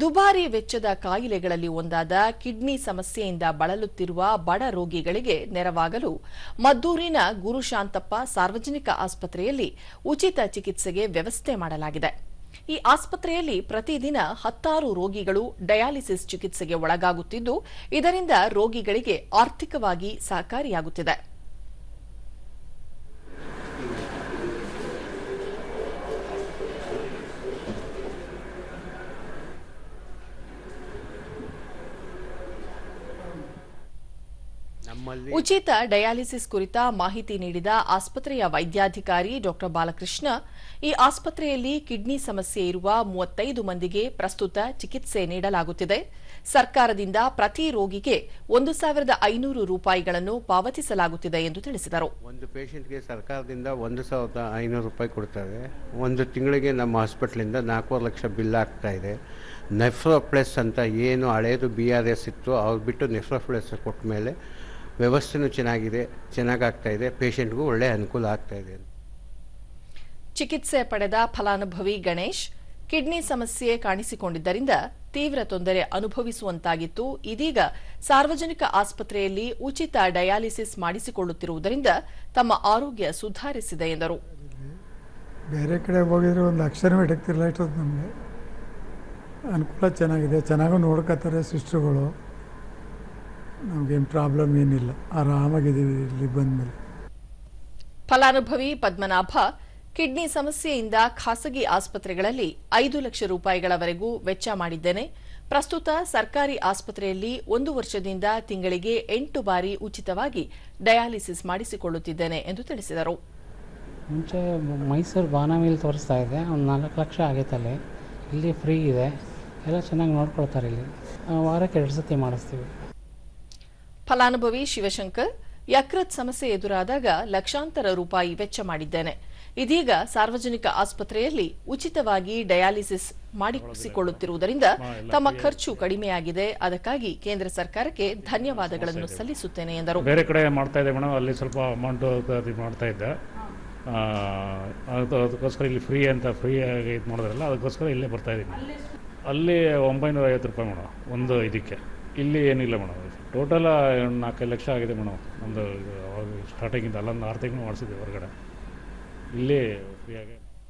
ದುಬಾರಿ ವೆಚ್ಚದ ಕಾಯಿಲೆಗಳಲ್ಲಿ ಒಂದಾದ ಕಿಡ್ನಿ ಸಮಸ್ಯೆಯಿಂದ ಬಳಲುತ್ತಿರುವ ಬಡ ರೋಗಿಗಳಿಗೆ ನೆರವಾಗಲು ಮದ್ದೂರಿನ ಗುರುಶಾಂತಪ್ಪ ಸಾರ್ವಜನಿಕ ಆಸ್ಪತ್ರೆಯಲ್ಲಿ ಉಚಿತ ಚಿಕಿತ್ಸೆಗೆ ವ್ಯವಸ್ಥೆ ಮಾಡಲಾಗಿದೆ. ಈ ಆಸ್ಪತ್ರೆಯಲ್ಲಿ ಪ್ರತಿದಿನ ಹತ್ತಾರು ರೋಗಿಗಳು ಡಯಾಲಿಸಿಸ್ ಚಿಕಿತ್ಸೆಗೆ ಒಳಗಾಗುತ್ತಿದ್ದು, ಇದರಿಂದ ರೋಗಿಗಳಿಗೆ ಆರ್ಥಿಕವಾಗಿ ಸಹಕಾರಿಯಾಗುತ್ತಿದೆ. ಉಚಿತ ಡಯಾಲಿಸಿಸ್ ಕುರಿತ ಮಾಹಿತಿ ನೀಡಿದ ಆಸ್ಪತ್ರೆಯ ವೈದ್ಯಾಧಿಕಾರಿ ಡಾ ಬಾಲಕೃಷ್ಣ ಈ ಆಸ್ಪತ್ರೆಯಲ್ಲಿ ಕಿಡ್ನಿ ಸಮಸ್ಯೆ ಇರುವ ಮೂವತ್ತೈದು ಮಂದಿಗೆ ಪ್ರಸ್ತುತ ಚಿಕಿತ್ಸೆ ನೀಡಲಾಗುತ್ತಿದೆ. ಸರ್ಕಾರದಿಂದ ಪ್ರತಿ ರೋಗಿಗೆ ಒಂದು ಸಾವಿರದ ಐನೂರು ರೂಪಾಯಿಗಳನ್ನು ಪಾವತಿಸಲಾಗುತ್ತಿದೆ ಎಂದು ತಿಳಿಸಿದರು. ಒಂದು ಪೇಷಂಟ್ಗೆ ಸರ್ಕಾರದಿಂದ ಒಂದು ಸಾವಿರದ ಐನೂರು ರೂಪಾಯಿ ಕೊಡ್ತಾರೆ. ಒಂದು ತಿಂಗಳಿಗೆ ನಮ್ಮ ಹಾಸ್ಪಿಟ್ಲಿಂದ ನಾಲ್ಕೂವರೆ ಲಕ್ಷ ಬಿಲ್ ಆಗ್ತಾ ಇದೆ. ನೆಫ್ರೋ ಪ್ಲಸ್ ಅಂತ ಏನು ಹಳೇದು ಬಿ ಆರ್ ಎಸ್ ಇತ್ತು ಅವ್ರು ಬಿಟ್ಟು ನೆಫ್ರೋ ಪ್ಲಸ್ ಕೊಟ್ಟ ಮೇಲೆ ವ್ಯವಸ್ಥೆನೂ ಚೆನ್ನಾಗಿದೆ ಚೆನ್ನಾಗಾಗ್ತಾ ಇದೆ ಪೇಷಂಟ್ಗೂ ಒಳ್ಳೆ ಅನುಕೂಲ ಆಗ್ತಾ ಇದೆ ಚಿಕಿತ್ಸೆ ಪಡೆದ ಫಲಾನುಭವಿ ಗಣೇಶ್ ಕಿಡ್ನಿ ಸಮಸ್ಯೆ ಕಾಣಿಸಿಕೊಂಡಿದ್ದರಿಂದ ತೀವ್ರ ತೊಂದರೆ ಅನುಭವಿಸುವಂತಾಗಿತ್ತು. ಇದೀಗ ಸಾರ್ವಜನಿಕ ಆಸ್ಪತ್ರೆಯಲ್ಲಿ ಉಚಿತ ಡಯಾಲಿಸಿಸ್ ಮಾಡಿಸಿಕೊಳ್ಳುತ್ತಿರುವುದರಿಂದ ತಮ್ಮ ಆರೋಗ್ಯ ಸುಧಾರಿಸಿದೆ ಎಂದರು. ಬೇರೆ ಕಡೆ ಹೋಗಿದ್ರೆ ಒಂದು ಇಷ್ಟೊತ್ತು ನಮಗೆ. ಅನುಕೂಲ ಚೆನ್ನಾಗಿದೆ ಚೆನ್ನಾಗೂ ನೋಡ್ಕೋತಾರೆ ಸಿಸ್ಟ್ರುಗಳು. ನಮಗೇನು ಪ್ರಾಬ್ಲಮ್ ಏನಿಲ್ಲ. ಆರಾಮಾಗಿದ್ದೀವಿ ಇಲ್ಲಿ ಬಂದಮೇಲೆ. ಫಲಾನುಭವಿ ಪದ್ಮನಾಭ ಕಿಡ್ನಿ ಸಮಸ್ಯೆಯಿಂದ ಖಾಸಗಿ ಆಸ್ಪತ್ರೆಗಳಲ್ಲಿ ಐದು ಲಕ್ಷ ರೂಪಾಯಿಗಳವರೆಗೂ ವೆಚ್ಚ ಮಾಡಿದ್ದೇನೆ. ಪ್ರಸ್ತುತ ಸರ್ಕಾರಿ ಆಸ್ಪತ್ರೆಯಲ್ಲಿ ಒಂದು ವರ್ಷದಿಂದ ತಿಂಗಳಿಗೆ ಎಂಟು ಬಾರಿ ಉಚಿತವಾಗಿ ಡಯಾಲಿಸಿಸ್ ಮಾಡಿಸಿಕೊಳ್ಳುತ್ತಿದ್ದೇನೆ ಎಂದು ತಿಳಿಸಿದರು. ಮುಂಚೆ ಮೈಸೂರು ಬಾನಾಮಿಲಿ ತೋರಿಸ್ತಾ ಇದೆ. ಒಂದು ನಾಲ್ಕು ಲಕ್ಷ ಆಗೈತಲ್ಲಿ. ಇಲ್ಲಿ ಫ್ರೀ ಇದೆ. ಎಲ್ಲ ಚೆನ್ನಾಗಿ ನೋಡ್ಕೊಳ್ತಾರೆ ಇಲ್ಲಿ. ವಾರಕ್ಕೆ ಎರಡು ಸತಿ ಮಾಡಿಸ್ತೀವಿ. ಫಲಾನುಭವಿ ಶಿವಶಂಕರ್ ಯಕೃತ್ ಸಮಸ್ಯೆ ಎದುರಾದಾಗ ಲಕ್ಷಾಂತರ ರೂಪಾಯಿ ವೆಚ್ಚ ಮಾಡಿದ್ದೇನೆ. ಇದೀಗ ಸಾರ್ವಜನಿಕ ಆಸ್ಪತ್ರೆಯಲ್ಲಿ ಉಚಿತವಾಗಿ ಡಯಾಲಿಸಿಸ್ ಮಾಡಿಸಿಕೊಳ್ಳುತ್ತಿರುವುದರಿಂದ ತಮ್ಮ ಖರ್ಚು ಕಡಿಮೆಯಾಗಿದೆ. ಅದಕ್ಕಾಗಿ ಕೇಂದ್ರ ಸರ್ಕಾರಕ್ಕೆ ಧನ್ಯವಾದಗಳನ್ನು ಸಲ್ಲಿಸುತ್ತೇನೆ ಎಂದರು. ಬೇರೆ ಕಡೆ ಮಾಡ್ತಾ ಇದೆ ಮೇಡಮ್. ಅಲ್ಲಿ ಸ್ವಲ್ಪ ಅಮೌಂಟ್ ಮಾಡ್ತಾ ಇದ್ದೆ. ಅದಕ್ಕೋಸ್ಕರ ಇಲ್ಲಿ ಫ್ರೀ ಅಂತ ಫ್ರೀ ಆಗಿ ಇದು ಮಾಡೋದ್ರಲ್ಲ, ಅದಕ್ಕೋಸ್ಕರ ಇಲ್ಲೇ ಬರ್ತಾ ಇದ್ದೀನಿ. ಅಲ್ಲಿ ಒಂಬೈನೂರ ಐವತ್ತು ರೂಪಾಯಿ ಮೇಡಮ್, ಒಂದು ಇದಕ್ಕೆ. ಇಲ್ಲಿ ಏನಿಲ್ಲ ಮೇಡಮ್. ಟೋಟಲ್ ನಾಲ್ಕೈದು ಲಕ್ಷ ಆಗಿದೆ ಮೇಡಮ್. ನಮ್ಮದು ಸ್ಟಾರ್ಟಿಂಗಿಂದ ಅಲ್ಲೊಂದು ಆರು ತಿಂಗಳು ಮಾಡಿಸಿದ್ದೆ ಹೊರಗಡೆ. ಇಲ್ಲಿ ಫ್ರೀಯಾಗಿ